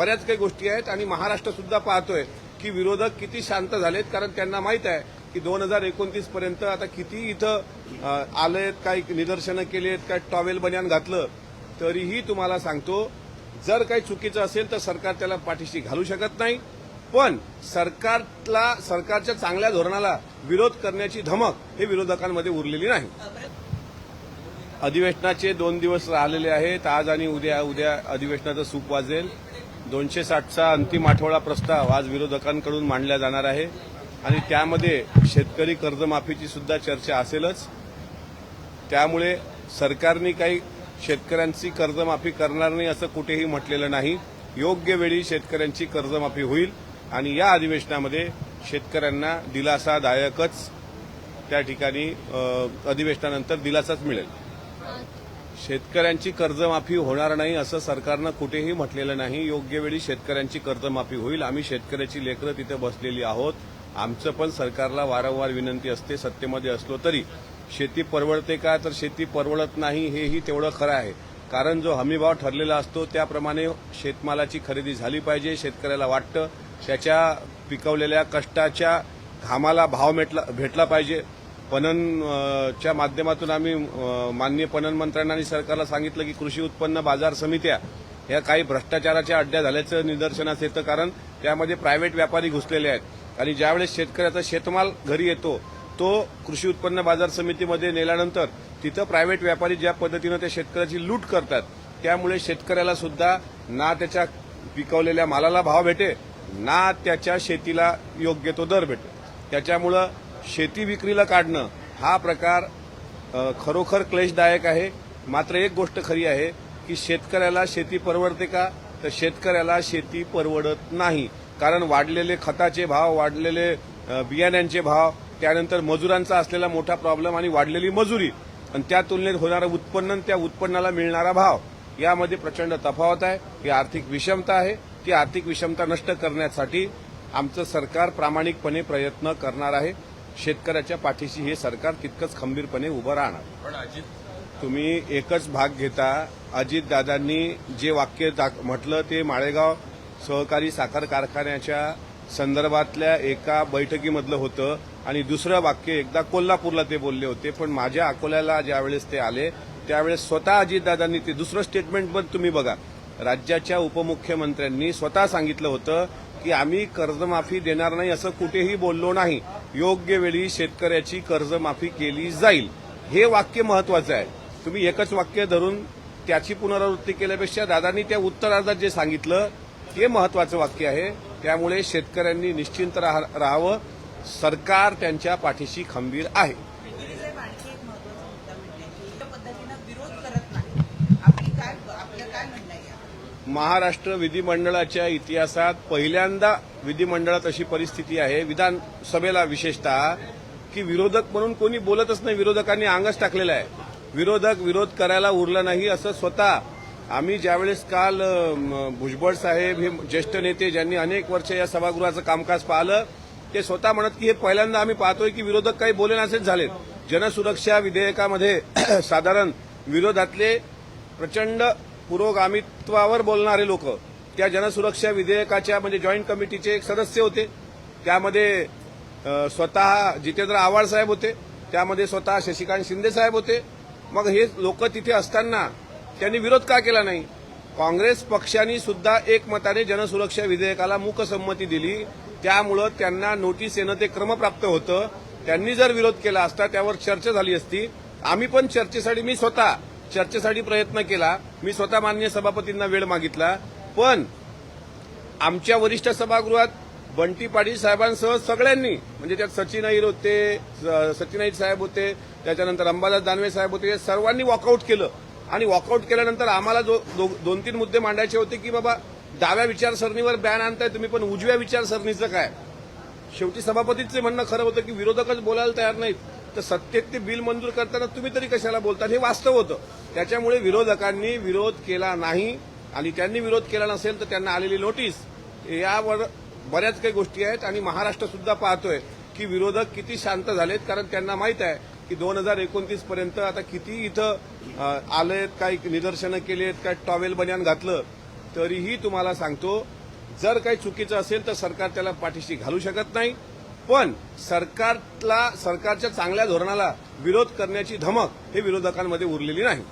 बऱ्याच काही गोष्टी आहेत आणि महाराष्ट्र सुद्धा पाहतोय की विरोधक किती शांत झालेत कारण त्यांना माहीत आहे की दोन हजार एकोणतीस पर्यंत आता किती इथं आलेत काही निदर्शनं केलीत काय टॉवेल बन्यान घातलं तरीही तुम्हाला सांगतो जर काही चुकीचं असेल तर सरकार त्याला पाठीशी घालू शकत नाही. पण सरकारला सरकारच्या चांगल्या धोरणाला विरोध करण्याची धमक हे विरोधकांमध्ये उरलेली नाही. अधिवेशनाचे दोन दिवस राहिलेले आहेत. आज आणि उद्या उद्या अधिवेशनाचं सूप वाजेल. दोनशे साठचा अंतिम आठवडा प्रस्ताव आज विरोधकांकडून मांडला जाणार आहे. आणि त्यामध्ये शेतकरी कर्जमाफीची सुद्धा चर्चा असेलच. त्यामुळे सरकारने काही शेतकऱ्यांची कर्जमाफी करणार नाही असं कुठेही म्हटलेलं नाही. योग्य वेळी शेतकऱ्यांची कर्जमाफी होईल. आणि या अधिवेशनामध्ये शेतकऱ्यांना दिलासादायकच त्या ठिकाणी अधिवेशनानंतर दिलासाच मिळेल. शेतकऱ्यांची कर्जमाफी होणार नाही असं सरकारनं कुठेही म्हटलेलं नाही. योग्य वेळी शेतकऱ्यांची कर्जमाफी होईल. आम्ही शेतकऱ्याची लेकरं तिथे बसलेली आहोत. आमचं पण सरकारला वारंवार विनंती असते. सत्तेमध्ये असलो तरी. शेती परवडते का? तर शेती परवडत नाही हेही तेवढं खरं आहे. कारण जो हमीभाव ठरलेला असतो त्याप्रमाणे शेतमालाची खरेदी झाली पाहिजे शेतकऱ्याला वाटतं. त्याच्या पिकवलेल्या कष्टाच्या घामाला भाव भेटला भेटला पाहिजे. पणन च्या माध्यमातून आम्ही माननीय पणन मंत्र्यांना आणि सरकारला सांगितलं की कृषी उत्पन्न बाजार समित्या ह्या काही भ्रष्टाचाराच्या अड्ड्या झाल्याचं निदर्शनास येतं कारण त्यामध्ये प्रायव्हेट व्यापारी घुसलेले आहेत. आणि ज्यावेळेस शेतकऱ्याचा शेतमाल घरी येतो तो कृषी उत्पन्न बाजार समितीमध्ये नेल्यानंतर तिथं प्रायव्हेट व्यापारी ज्या पद्धतीनं त्या शेतकऱ्याची लूट करतात त्यामुळे शेतकऱ्याला सुद्धा ना त्याच्या पिकवलेल्या मालाला भाव भेटे ना त्याच्या शेतीला योग्य तो दर भेटे. त्याच्यामुळं शेती विक्रीला काढणं हा प्रकार खरोखर क्लेशदायक आहे. मात्र एक गोष्ट खरी आहे की शेतकऱ्याला शेती परवडते का? तर शेतकऱ्याला शेती परवडत नाही. कारण वाढलेले खताचे भाव वाढलेले बियाण्यांचे भाव त्यानंतर मजुरांचा असलेला मोठा प्रॉब्लेम आणि वाढलेली मजुरी. आणि त्या तुलनेत होणारं उत्पन्न त्या उत्पन्नाला मिळणारा भाव. यामध्ये प्रचंड तफावत आहे. ही आर्थिक विषमता आहे. ती आर्थिक विषमता नष्ट करण्यासाठी आमचं सरकार प्रामाणिकपणे प्रयत्न करणार आहे. शेतकऱ्याच्या पाठीशी हे सरकार तितकंच खंबीरपणे उभं राहणार. पण अजित तुम्ही एकच भाग घेता. अजितदादांनी जे वाक्य म्हटलं ते माळेगाव सहकारी साखर कारखान्याच्या संदर्भातल्या एका बैठकीमधलं होतं आणि दुसरं वाक्य एकदा कोल्हापूरला ते बोलले होते पण माझ्या अकोल्याला ज्यावेळेस ते आले त्यावेळेस स्वतः अजितदादांनी ते दुसरं स्टेटमेंट पण तुम्ही बघा. राज्याच्या उपमुख्यमंत्र्यांनी स्वतः सांगितलं होतं की आम्ही कर्जमाफी देणार नाही असं कुठेही बोललो नाही. योग्य वेळी शेतकऱ्याची कर्जमाफी केली जाईल. हे वाक्य महत्वाचं आहे. तुम्ही एकच वाक्य धरून त्याची पुनरावृत्ती केल्यापेक्षा दादांनी त्या उत्तरार्धात जे सांगितलं ते महत्वाचं वाक्य आहे. त्यामुळे शेतकऱ्यांनी निश्चिंत राहावं. सरकार त्यांच्या पाठीशी खंबीर आहे गिरी साहेब आणखी एक महत्त्वाचा मुद्दा म्हणजे की या पद्धतीनं विरोध करत नाही आपली काय आपलं काय म्हणणं आहे यावर? महाराष्ट्र विधिमंडळाच्या इतिहासात पहिल्यांदा विधिमंडळात अशी परिस्थिती आहे. विधानसभेला विशेषतः की विरोधक म्हणून कोणी बोलतच नाही. विरोधकांनी अंगच टाकलेलं आहे. विरोधक विरोध करायला उरला नाही असं स्वतः आम्ही ज्यावेळेस काल भुजबळ साहेब हे ज्येष्ठ नेते ज्यांनी अनेक वर्ष या सभागृहाचं कामकाज पाहिलं ते स्वतः म्हणत की हे पहिल्यांदा आम्ही पाहतोय की विरोधक काही बोलेनासेच झालेत. जनसुरक्षा विधेयकामध्ये साधारण विरोधातले प्रचंड पुरोगामित्वावर बोलणारे लोक त्या जनसुरक्षा विधेयकाच्या म्हणजे जॉईंट कमिटीचे एक सदस्य होते. त्यामध्ये स्वतः जितेंद्र आव्हाड साहेब होते. त्यामध्ये स्वतः शशिकांत शिंदे साहेब होते. मग हे लोक तिथे असताना त्यांनी विरोध का केला नाही? काँग्रेस पक्षाने सुद्धा एकमताने जनसुरक्षा विधेयकाला मूकसंमती दिली. त्यामुळं त्यांना नोटीस येणं ते क्रमप्राप्त होतं. त्यांनी जर विरोध केला असता त्यावर चर्चा झाली असती. आम्ही पण चर्चेसाठी मी स्वतः चर्चेसाठी प्रयत्न केला. मी स्वतः मान्य सभापतींना वेळ मागितला. पण आमच्या वरिष्ठ सभागृहात बंटी पाटील साहेबांसह सगळ्यांनी म्हणजे त्यात सचिन अहिर होते स- सचिन अहिर साहेब होते त्याच्यानंतर अंबादास दानवे साहेब होते सर्वांनी वॉकआउट केलं. आणि वॉकआउट केल्यानंतर आम्हाला जो दो- दोन तीन मुद्दे मांडायचे होते की बाबा डाव्या विचारसरणीवर बॅन आणताय तुम्ही पण उजव्या विचारसरणीचं काय? शेवटी सभापतींचं म्हणणं खरं होतं की विरोधकच बोलायला तयार नाहीत. तर सत्तेत ते बिल मंजूर करताना तुम्ही तरी कशाला बोलता हे वास्तव होतं. त्याच्यामुळे विरोधकांनी विरोध केला नाही. आणि त्यांनी विरोध केला नसेल तर त्यांना आलेली नोटीस. यावर बऱ्याच काही गोष्टी आहेत. आणि महाराष्ट्र सुद्धा पाहतोय की विरोधक किती शांत झालेत. कारण त्यांना माहीत आहे की दोन हजार एकोणतीस पर्यंत आता किती इथं आलेत काही निदर्शनं केलीत काय टॉवेल बन्यान घातलं. तरीही तुम्हाला सांगतो जर काही चुकीचं असेल तर सरकार त्याला पाठीशी घालू शकत नाही. पण सरकारला सरकारच्या चांगल्या धोरणाला विरोध करण्याची धमक हे विरोधकांमध्ये उरलेली नाही.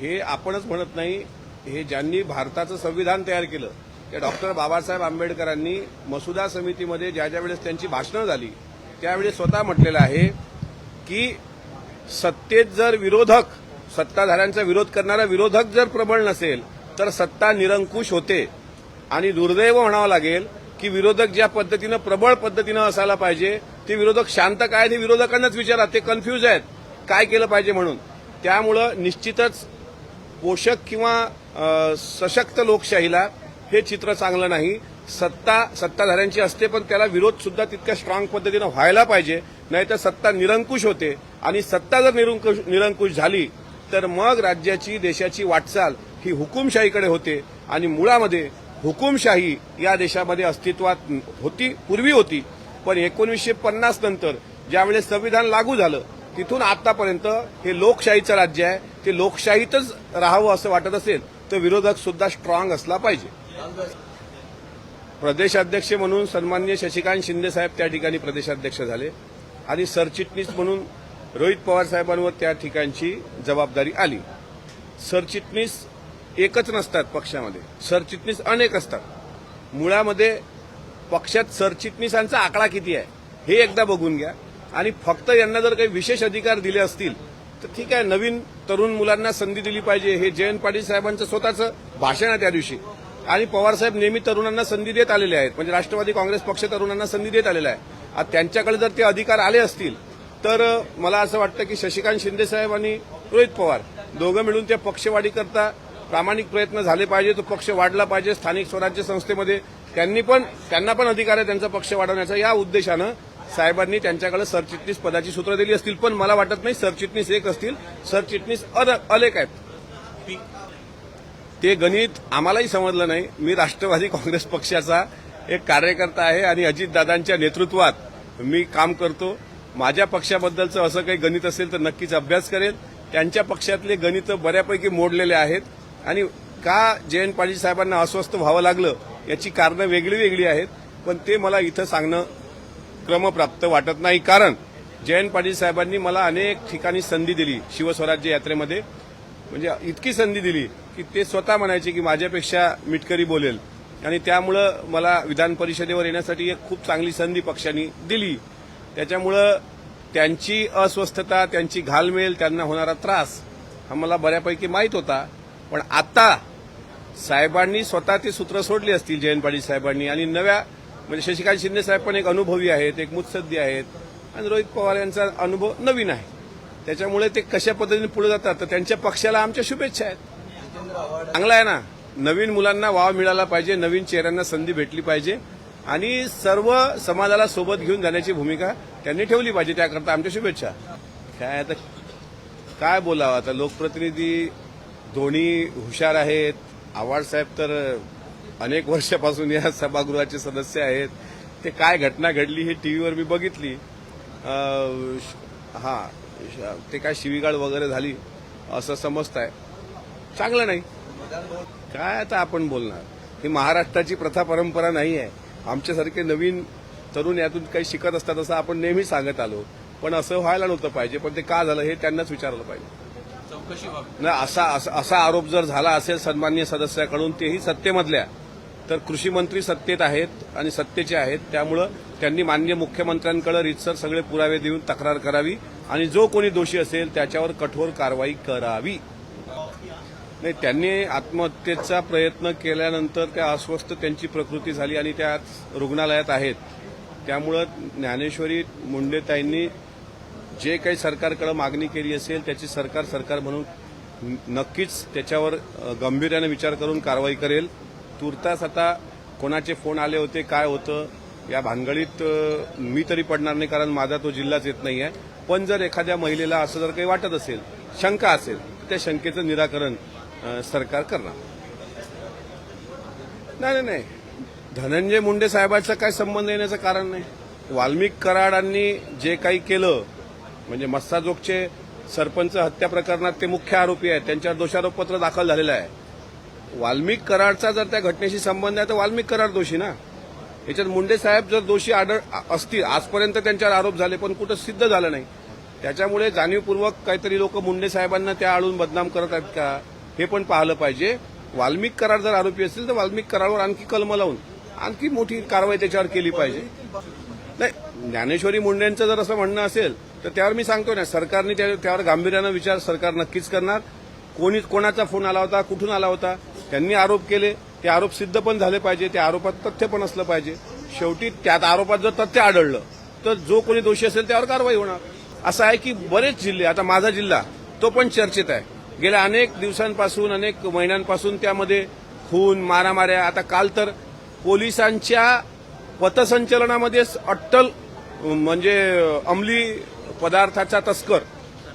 हे आपणच म्हणत नाही. हे ज्यांनी भारताचं संविधान तयार केलं त्या डॉक्टर बाबासाहेब आंबेडकरांनी मसुदा समितीमध्ये ज्या ज्या वेळेस त्यांची भाषणं झाली त्यावेळेस स्वतः म्हटलेलं आहे की सत्तेत जर विरोधक सत्ताधाऱ्यांचा विरोध करणारा विरोधक जर प्रबळ नसेल तर सत्ता निरंकुश होते. आणि दुर्दैव म्हणावं लागेल की विरोधक ज्या पद्धतीनं प्रबळ पद्धतीनं असायला पाहिजे ते विरोधक शांत काय ते विरोधकांनाच विचारा ते कन्फ्यूज आहेत. काय केलं पाहिजे म्हणून? त्यामुळं निश्चितच पोषक किंवा सशक्त लोकशाहीला हे चित्र चांगलं नाही. सत्ता सत्ताधाऱ्यांची असते पण त्याला विरोध सुद्धा तितक्या स्ट्रॉंग पद्धतीनं व्हायला पाहिजे. नाहीतर सत्ता निरंकुश होते. आणि सत्ता जर निरंकुश निरंकुश झाली तर मग राज्याची देशाची वाटचाल ही हुकुमशाहीकडे होते. आणि मुळामध्ये हुकुमशाही या देशामध्ये अस्तित्वात होती पूर्वी होती. पण एकोणीसशे पन्नास नंतर ज्यावेळेस संविधान लागू झालं तिथून आतापर्यंत हे लोकशाहीचं राज्य आहे. ते लोकशाहीतच राहावं असं वाटत असेल तर विरोधक सुद्धा स्ट्रॉंग असला पाहिजे. प्रदेशाध्यक्ष म्हणून सन्मान्य शशिकांत शिंदे साहेब त्या ठिकाणी प्रदेशाध्यक्ष झाले आणि सरचिटणीस म्हणून रोहित पवार साहेबांवर त्या ठिकाणची जबाबदारी आली. सरचिटणीस एकच नसतात पक्षामध्ये. सरचिटणीस अनेक असतात. मुळामध्ये पक्षात सरचिटणीसांचा आकडा किती आहे हे एकदा बघून घ्या. आणि फक्त यांना जर काही विशेष अधिकार दिले असतील तर ठीक आहे नवीन तरुण मुलांना संधी दिली पाहिजे. हे जयंत पाटील साहेबांचं स्वतःचं भाषण आहे त्या दिवशी. आणि पवारसाहेब नेहमी तरुणांना संधी देत आलेले आहेत. म्हणजे राष्ट्रवादी काँग्रेस पक्ष तरुणांना संधी देत आलेला आहे. त्यांच्याकडे जर ते अधिकार आले असतील तर मला असं वाटतं की शशिकांत शिंदे साहेब आणि रोहित पवार दोघं मिळून त्या पक्षवाढीकरता प्रामाणिक प्रयत्न झाले पाहिजे तो पक्ष वाढला पाहिजे. स्थानिक स्वराज्य संस्थेमध्ये त्यांनी पण त्यांना पण अधिकार आहे त्यांचा पक्ष वाढवण्याचा. या उद्देशानं साहेबांनी त्यांच्याकडे सरचिटणीस पदाची सूत्र दिली असतील पण मला वाटत नाही सरचिटणीस एक असतील सरचिटणीस अन- अनेक आहेत. ते गणित आम्हालाही समजलं नाही. मी राष्ट्रवादी काँग्रेस पक्षाचा एक कार्यकर्ता आहे आणि अजितदादांच्या नेतृत्वात मी काम करतो. माझ्या पक्षाबद्दलचं असं काही गणित असेल तर नक्कीच अभ्यास करेल. त्यांच्या पक्षातले गणित बऱ्यापैकी मोडलेले आहेत. आणि का जयंत पाटील साहेबांना अस्वस्थ व्हावं लागलं याची कारणं वेगळी वेगळी आहेत पण ते मला इथं सांगणं क्रमप्राप्त वाटत नाही. कारण जयंत पाटील साहेबांनी मला अनेक ठिकाणी संधी दिली शिवस्वराज्य यात्रेमध्ये. म्हणजे इतकी संधी दिली की ते स्वतः म्हणायचे की माझ्यापेक्षा मिटकरी बोलेल. आणि त्यामुळं मला विधान परिषदेवर येण्यासाठी एक खूप चांगली संधी पक्षांनी दिली. त्याच्यामुळं त्यांची अस्वस्थता त्यांची घालमेल त्यांना होणारा त्रास हा मला बऱ्यापैकी माहीत होता. पण आता साहेबांनी स्वतः ती सूत्र सोडली असतील जयंत पाटील साहेबांनी. आणि नव्या म्हणजे शशिकांत शिंदे साहेब पण एक अनुभवी आहेत एक मुत्सद्दी आहेत. आणि रोहित पवार यांचा अनुभव नवीन आहे. त्याच्यामुळे ते कशा पद्धतीने पुढे जातात तर त्यांच्या पक्षाला आमच्या शुभेच्छा आहेत. चांगला आहे ना? नवीन मुलांना वाव मिळाला पाहिजे नवीन चेहऱ्यांना संधी भेटली पाहिजे. आणि सर्व समाजाला सोबत घेऊन जाण्याची भूमिका त्यांनी ठेवली पाहिजे त्याकरता आमच्या शुभेच्छा. काय आता काय बोलावं आता? लोकप्रतिनिधी दोन्ही हुशार आहेत. आव्हाडसाहेब तर अनेक वर्षापासून या सभागृहाचे सदस्य आहेत. ते काय घटना घडली हे टीव्हीवर मी बघितली. श- हा श- ते काय शिवीगाळ वगैरे झाली असं समजताय. चांगलं नाही. काय आता आपण बोलणार? ही महाराष्ट्राची प्रथा परंपरा नाही आहे. आमच्यासारखे नवीन तरुण यातून काही शिकत असतात असं आपण नेहमी सांगत आलो. पण असं व्हायला नव्हतं पाहिजे. पण ते का झालं हे त्यांनाच विचारलं पाहिजे. चौकशी व्हावी नाही असा असा- असा आरोप जर झाला असेल सन्मान्य सदस्याकडून तेही सत्तेमधल्या तर कृषी मंत्री सत्तेत आहेत आणि सत्तेचे आहेत. त्यामुळं त्यांनी मान्य मुख्यमंत्र्यांकडे रितसर सगळे पुरावे देऊन तक्रार करावी आणि जो कोणी दोषी असेल त्याच्यावर कठोर कारवाई करावी. नाही त्यांनी आत्महत्येचा प्रयत्न केल्यानंतर त्या अस्वस्थ त्यांची प्रकृती झाली आणि त्या रुग्णालयात आहेत. त्यामुळं ज्ञानेश्वरी मुंडेताईंनी जे काही सरकारकडे मागणी केली असेल त्याची सरकार सरकार म्हणून नक्कीच त्याच्यावर गंभीर्याने गांभीर्याने विचार करून कारवाई करेल. तुर्तास आता कोणाचे फोन आले होते काय होतं या भानगडीत मी तरी पडणार नाही कारण माझा तो जिल्हाच येत नाही आहे पण जर एखाद्या महिलेला असं जर काही वाटत असेल शंका असेल त्या शंकेचं निराकरण सरकार करणार. नाही नाही नाही. धनंजय मुंडे साहेबांचा काय संबंध येण्याचं कारण नाही. वाल्मिक कराडांनी जे काही केलं म्हणजे मस्साजोगचे सरपंच हत्या प्रकरणात ते मुख्य आरोपी आहेत. त्यांच्यावर दोषारोपपत्र दाखल झालेलं आहे. वाल्मिक कराडचा जर त्या घटनेशी संबंध आहे तर वाल्मिक कराड दोषी ना? याच्यात मुंडे साहेब जर दोषी आढळ असतील आजपर्यंत त्यांच्यावर आरोप झाले पण कुठं सिद्ध झालं नाही. त्याच्यामुळे जाणीवपूर्वक काहीतरी लोक मुंडे साहेबांना त्या आळून बदनाम करत आहेत का हे पण पाहिलं पाहिजे. वाल्मिक कराड जर आरोपी असतील तर वाल्मिक कराडवर आणखी कलम लावून आणखी मोठी कारवाई त्याच्यावर केली पाहिजे. ज्ञानेश्वरी मुंडेंचं जर असं म्हणणं असेल तर त्यावर मी सांगतो ना सरकारने त्या- त्यावर गांभीर्यानं विचार सरकार नक्कीच करणार. कोणी कोणाचा फोन आला होता कुठून आला होता त्यांनी आरोप केले. ते आरोप सिद्ध पण झाले पाहिजे त्या आरोपात तथ्य पण असलं पाहिजे. शेवटी त्यात आरोपात जर तथ्य आढळलं तर जो कोणी दोषी असेल त्यावर कारवाई होणार. असं आहे की बरेच जिल्हे आता माझा जिल्हा तो पण चर्चेत आहे. गेल्या अनेक दिवसांपासून अनेक महिन्यांपासून त्यामध्ये खून मारामाऱ्या आता काल तर पोलिसांच्या पथसंचलनामध्येच अट्टल म्हणजे अंमली पदार्थाचा तस्कर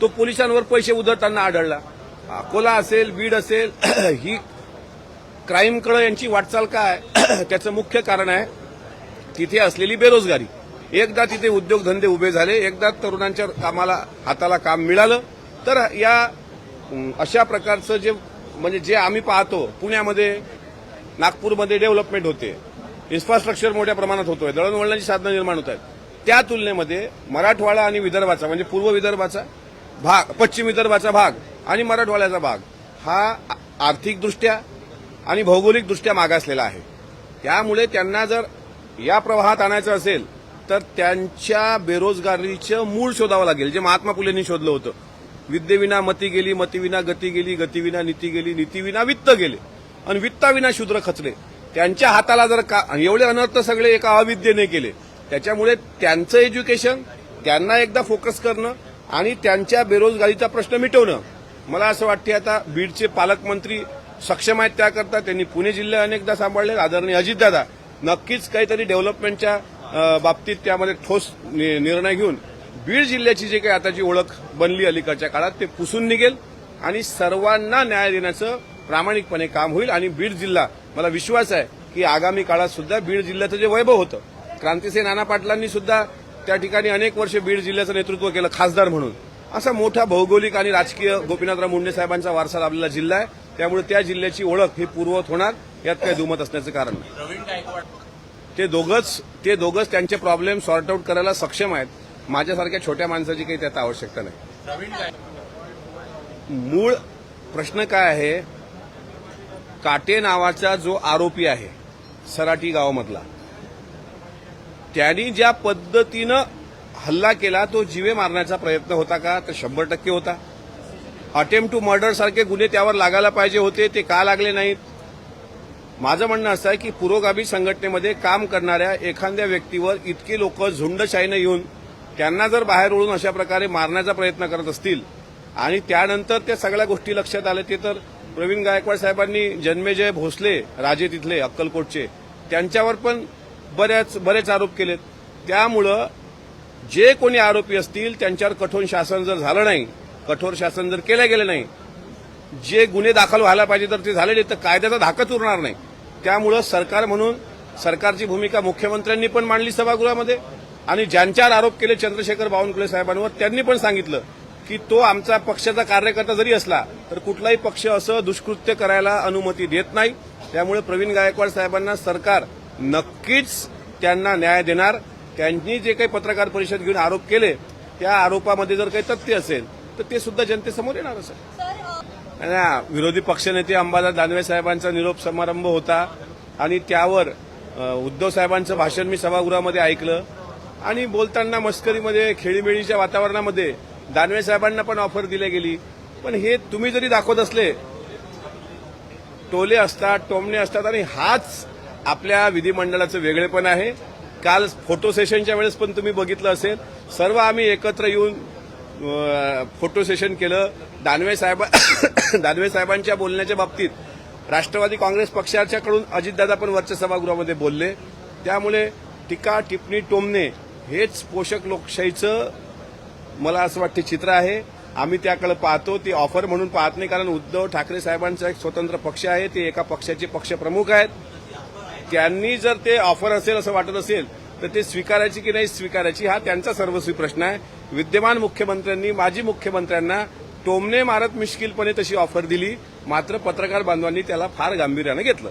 तो पोलिसांवर पैसे उधळताना आढळला. अकोला असेल बीड असेल ही क्राईमकडे यांची वाटचाल काय त्याचं मुख्य कारण आहे तिथे असलेली बेरोजगारी. एकदा तिथे उद्योगधंदे उभे झाले एकदा तरुणांच्या कामाला हाताला काम मिळालं तर या अशा प्रकारचं जे म्हणजे जे आम्ही पाहतो पुण्यामध्ये नागपूरमध्ये डेव्हलपमेंट होते. इन्फ्रास्ट्रक्चर मोठ्या प्रमाणात होतोय दळणवळणाची साधनं निर्माण होत आहेत. त्या तुलनेमध्ये मराठवाडा आणि विदर्भाचा म्हणजे पूर्व विदर्भाचा भाग पश्चिम विदर्भाचा भाग आणि मराठवाड्याचा भाग हा आ- आर्थिकदृष्ट्या आणि भौगोलिकदृष्ट्या मागासलेला आहे. त्यामुळे त्यांना जर या प्रवाहात आणायचं असेल तर त्यांच्या बेरोजगारीचं मूळ शोधावं लागेल. जे महात्मा फुलेंनी शोधलं होतं. विद्येविना मती गेली मतीविना गती गेली गतीविना नीती गेली नीतीविना वित्त गेले. आणि वित्ताविना शूद्र खचले. त्यांच्या हाताला जर का एवढे अनर्थ सगळे एका अविद्येने केले त्याच्यामुळे त्यांचं एज्युकेशन त्यांना एकदा फोकस करणं आणि त्यांच्या बेरोजगारीचा प्रश्न मिटवणं. मला असं वाटते आता बीडचे पालकमंत्री सक्षम आहेत त्याकरता. त्यांनी पुणे जिल्हे अनेकदा सांभाळले. आदरणीय अजितदादा नक्कीच काहीतरी डेव्हलपमेंटच्या बाबतीत त्यामध्ये ठोस नि- निर्णय घेऊन बीड जिल्ह्याची जी काही आताची ओळख बनली अलीकडच्या काळात ते पुसून निघेल आणि सर्वांना न्याय देण्याचं प्रामाणिकपणे काम होईल. आणि बीड जिल्हा मला विश्वास आहे की आगामी काळात सुद्धा बीड जिल्ह्याचं जे वैभव होतं क्रांतिसिंह नाना पाटलांनी सुद्धा त्या ठिकाणी अनेक वर्ष बीड जिल्ह्याचं नेतृत्व केलं खासदार म्हणून. असा मोठा भौगोलिक आणि राजकीय गोपीनाथराव मुंडे साहेबांचा वारसा लाभलेला जिल्हा आहे. त्यामुळे त्या जिल्ह्याची ओळख ही पूर्ववत होणार यात काही दुमत असण्याचं कारण नाही. ते दोघंच ते दोघंच त्यांचे प्रॉब्लेम सॉर्ट आऊट करायला सक्षम आहेत. माझ्यासारख्या छोट्या माणसाची काही त्यात आवश्यकता नाही. मूळ प्रश्न काय आहे? काटे नावाचा जो आरोपी आहे सराटी गावामधला त्यांनी ज्या पद्धतीनं हल्ला केला तो जीवे मारण्याचा प्रयत्न होता का? तर शंभर टक्के होता. अटेम्प्ट टू मर्डर सारखे गुन्हे त्यावर लागायला पाहिजे होते ते का लागले नाहीत? माझं म्हणणं असं आहे की पुरोगामी संघटनेमध्ये काम करणाऱ्या एखाद्या व्यक्तीवर इतके लोक झुंडशाहीनं येऊन त्यांना जर बाहेर ओढून अशा प्रकारे मारण्याचा प्रयत्न करत असतील आणि त्यानंतर त्या सगळ्या गोष्टी लक्षात आल्या ते तर प्रवीण गायकवाड साहेबांनी जन्मेजय भोसले राजे तिथले अक्कलकोटचे त्यांच्यावर पण बऱ्याच बरेच आरोप केलेत. त्यामुळं जे कोणी आरोपी असतील त्यांच्यावर कठोर शासन जर झालं नाही कठोर शासन जर केलं गेलं नाही जे गुन्हे दाखल व्हायला पाहिजे तर ते झालेले तर कायद्याचा धाकच उरणार नाही. त्यामुळं सरकार म्हणून सरकारची भूमिका मुख्यमंत्र्यांनी पण मांडली सभागृहामध्ये आणि ज्यांच्यावर आरोप केले चंद्रशेखर बावनकुळे साहेबांवर त्यांनी पण सांगितलं की तो आमचा पक्षाचा कार्यकर्ता जरी असला तर कुठलाही पक्ष असं दुष्कृत्य करायला अनुमती देत नाही. त्यामुळे प्रवीण गायकवाड साहेबांना सरकार नक्कीच त्यांना न्याय देणार. त्यांनी जे काही पत्रकार परिषद घेऊन आरोप केले त्या आरोपामध्ये जर काही तथ्य असेल तर ते सुद्धा जनतेसमोर येणार असेल विरोधी पक्षनेते अंबादास दानवे साहेबांचा निरोप समारंभ होता आणि त्यावर उद्धव साहेबांचं भाषण मी सभागृहामध्ये ऐकलं. आणि बोलताना मस्करीमध्ये खेळीमेळीच्या वातावरणामध्ये दानवे साहेबांना पण ऑफर दिली गेली. पण हे तुम्ही जरी दाखवत असले टोले असतात टोमणे असतात आणि हाच आपल्या विधिमंडळाचं वेगळेपण आहे. काल फोटो सेशनच्या वेळेस पण तुम्ही बघितलं असेल. सर्व आम्ही एकत्र येऊन फोटो सेशन केलं. दानवे साहेब दानवे साहेबांच्या बोलण्याच्या बाबतीत राष्ट्रवादी काँग्रेस पक्षाच्याकडून अजितदादा पण वरच्या सभागृहामध्ये बोलले. त्यामुळे टीका टिप्पणी टोमणे हेच पोषक लोकशाहीचं मला असं वाटते चित्र आहे. आम्ही त्याकडे पाहतो ती ऑफर म्हणून पाहत नाही कारण उद्धव ठाकरे साहेबांचा एक स्वतंत्र पक्ष आहे. ते एका पक्षाचे पक्षप्रमुख आहेत. त्यांनी जर ते ऑफर असेल असं वाटत असेल तर ते स्वीकारायची की नाही स्वीकारायची हा त्यांचा सर्वस्वी प्रश्न आहे. विद्यमान मुख्यमंत्र्यांनी माजी मुख्यमंत्र्यांना टोमणे मारत मिश्किलपणे तशी ऑफर दिली. मात्र पत्रकार बांधवांनी त्याला फार गांभीर्यानं घेतलं.